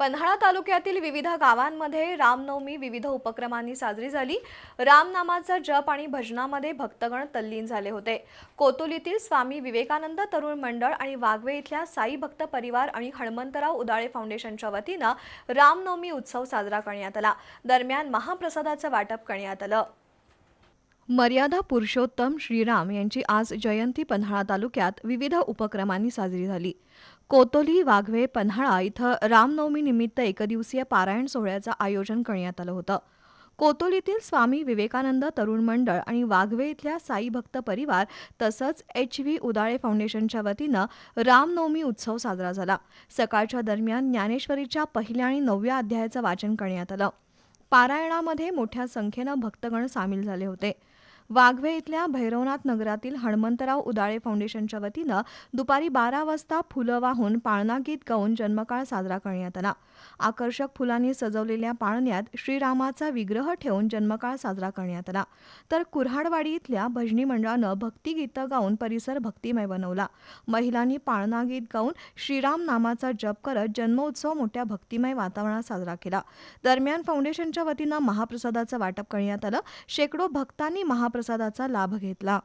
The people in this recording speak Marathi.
पन्हाळा तालुक्यातील विविध गावांमध्ये रामनवमी विविध उपक्रमांनी साजरी झाली. रामनामाचा जप आणि भजनामध्ये भक्तगण तल्लीन झाले होते. कोतोलीतील स्वामी विवेकानंद तरुण मंडळ आणि वाघवे इथल्या साई भक्त परिवार आणि हणमंतराव उदाळे फाउंडेशनच्या वतीनं रामनवमी उत्सव साजरा करण्यात आला. दरम्यान महाप्रसादाचं वाटप करण्यात आलं. मर्यादा पुरुषोत्तम श्रीराम यांची आज जयंती पन्हाळा तालुक्यात विविध उपक्रमांनी साजरी झाली. कोतोली वाघवे पन्हाळा इथं रामनवमीनिमित्त एकदिवसीय पारायण सोहळ्याचं आयोजन करण्यात आलं होतं. कोतोलीतील स्वामी विवेकानंद तरुण मंडळ आणि वाघवे इथल्या साई भक्त परिवार तसंच एच व्ही उदाळे फाउंडेशनच्या वतीनं रामनवमी उत्सव साजरा झाला. सकाळच्या दरम्यान ज्ञानेश्वरीच्या पहिल्या आणि नवव्या अध्यायाचं वाचन करण्यात आलं. पारायणामध्ये मोठ्या संख्येनं भक्तगण सामील झाले होते. वाघवे इथल्या भैरवनाथ नगरातील हणमंतराव उदाळे फाउंडेशनच्या वतीनं दुपारी बारा वाजता फुलं वाहून पाळणा गीत गाऊन जन्मकाळ साजरा करण्यात आला. आकर्षक फुलांनी सजवलेल्या पाळण्यात श्रीरामाचा विग्रह ठेवून जन्मकाळ साजरा करण्यात आला. तर कुऱ्हाडवाडी इथल्या भजनी मंडळानं भक्तिगीतं गाऊन परिसर भक्तिमय बनवला. महिलांनी पाळणा गीत गाऊन श्रीराम नामाचा जप करत जन्मोत्सव मोठ्या भक्तिमय वातावरणात साजरा केला. दरम्यान फाउंडेशनच्या वतीनं महाप्रसादाचं वाटप करण्यात आलं. शेकडो भक्तांनी प्रसादाचा लाभ घेतला.